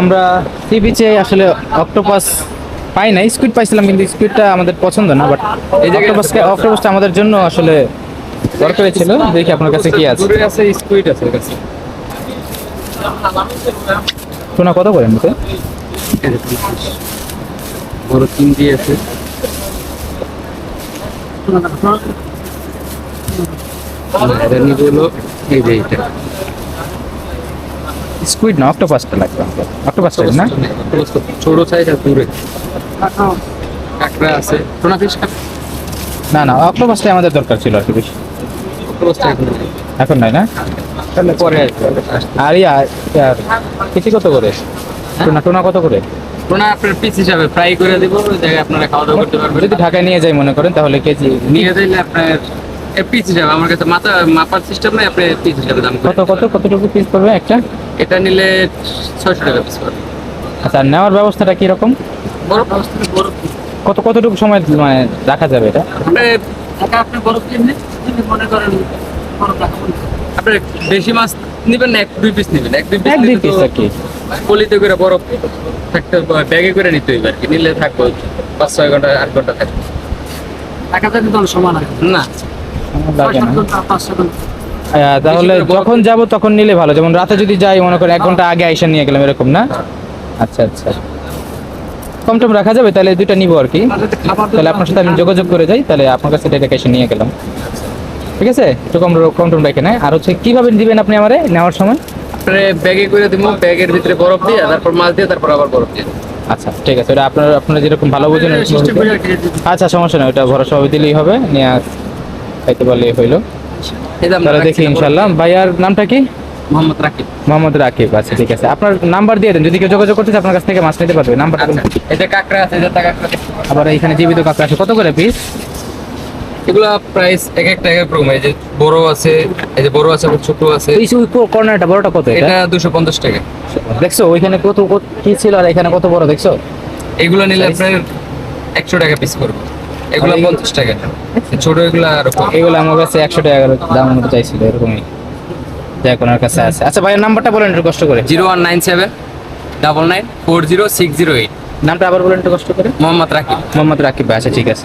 আমরা সি বিচে আসলে অক্টোপাস পাই নাই। স্কুইড পাইছিলাম কিন্তু স্কুইডটা আমাদের পছন্দ না বাট এই জায়গায় অক্টোপাস অক্টোপাসটা আমাদের জন্য আসলে দরকারি ছিল। দেখি আপনার কাছে কি আছে। দূরে আছে স্কুইড আছে কাছে। টুনা কত করে নিতে। বড় চিংড়ি আছে। এটা নিব হলো এই যে এইটা। স্কুইড না অক্টোপাসটা লাগবে অক্টোপাসটা না? ছোট সাইজ আর দূরে কাঁকড়া আছে। টোনা ফিশ না না অক্টোপাসটাই আমাদের দরকার ছিল আর কি বেশি। এখন নাই। না? তাহলে পরে আসবে আর ইয়া কেজি কত করে? টুনা টুনা কত করে? টোনা আপনার পিস হিসাবে ফ্রাই করে দিব জায়গায় আপনারা খাওয়া দাওয়া করতে পারবেন। যদি ঢাকায় নিয়ে যাই মনে করেন তাহলে কেজি নিয়ে দিলে আপনার পিস হিসাবে আমার কাছে মাথা মাপার সিস্টেম নাই আপনি পিস হিসাবে দাম কত কত কত কতটুকু পিস পড়বে একটা? এটা নিলে ছয়শো টাকা পিস পড়বে। আচ্ছা আর নেওয়ার ব্যবস্থাটা কি রকম বরফ অবস্থায় বরফ কত কতটুকু সময় মানে রাখা যাবে এটা? আপনি আপনি বরফ কিনলে মনে করেন বরফ রাখা আপনি বেশি মাছ নেবেন না এক দুই পিস নেবেন। এক দুই পিস এক দুই পিস আর কি। পলিতে করে বরফ থাকতে ব্যাগে করে নিতে হইবে আর কি। নিলে থাকব পাঁচ ছয় ঘণ্টা আট ঘণ্টা থাকবে। টাকাটা কিন্তু সমান না। লাগে না। তাহলে যখন যাব তখন নিলে ভালো। যেমন রাতে যদি যাই মনে করেন এক ঘণ্টা আগে আইসা নিয়ে গেলাম এরকম না? আচ্ছা আচ্ছা। কম টম রাখা যাবে? তাহলে দুইটা নিবো আর কি। তাহলে আপনার সাথে আমি যোগাযোগ করে যাই তাহলে আপনার কাছে ডেটা এসে নিয়ে গেলাম। ঠিক আছে? একটু কম কম টম রেখে নেয় আর হচ্ছে কীভাবে দিবেন আপনি আমারে নেওয়ার সময়? আপনি ব্যাগে করে দিব ব্যাগের ভিতরে বরফ দিয়ে তারপর মাছ দিয়ে তারপর আবার বরফ দিয়ে। আচ্ছা ঠিক আছে। ওটা আপনার আপনারা যেরকম ভালো বুঝেন আচ্ছা সমস্যা নেই। ওটা ভরসা হবে দিলেই হবে। নিয়ে আস- খাইতে পারলেই হইল। তাহলে দেখি ইনশাল্লাহ ভাইয়ার নামটা কি? মোহাম্মদ রাকিব। মোহাম্মদ রাকিব আচ্ছা ঠিক আছে। আপনার নাম্বার দিয়ে দেন যদি কেউ যোগাযোগ করতে আপনার কাছ থেকে মাছ নিতে পারবে। নাম্বারটা আচ্ছা বলুন। এই যে কাঁকড়া আছে তা কাঁকড়া আবার এখানে জীবিত কাঁকড়া আছে কত করে পিস এগুলা প্রাইস এক এই যে বড় আছে এই যে বড় আছে ছোট আছে। এই কর্নারটা বড়টা কত এটা? এটা দুশো পঞ্চাশ টাকা। দেখছ ওইখানে কত কি ছিল আর এখানে কত বড় দেখছ? এগুলো নিলে আপনার একশো টাকা পিস করব। এগুলো পঞ্চাশ টাকা। ছোট এগুলো আর এগুলো আমার কাছে একশো টাকা করে দাম মতো চাইছিল এরকমই। যাই ওনার কাছে আছে। আচ্ছা ভাইয়ের নাম্বারটা বলেন একটু কষ্ট করে। Zero one nine seven double nine four zero six zero eight. নামটা আবার বলেন একটু কষ্ট করে। মোহাম্মদ রাকিব। মোহাম্মদ রাকিব ভাই আচ্ছা ঠিক আছে।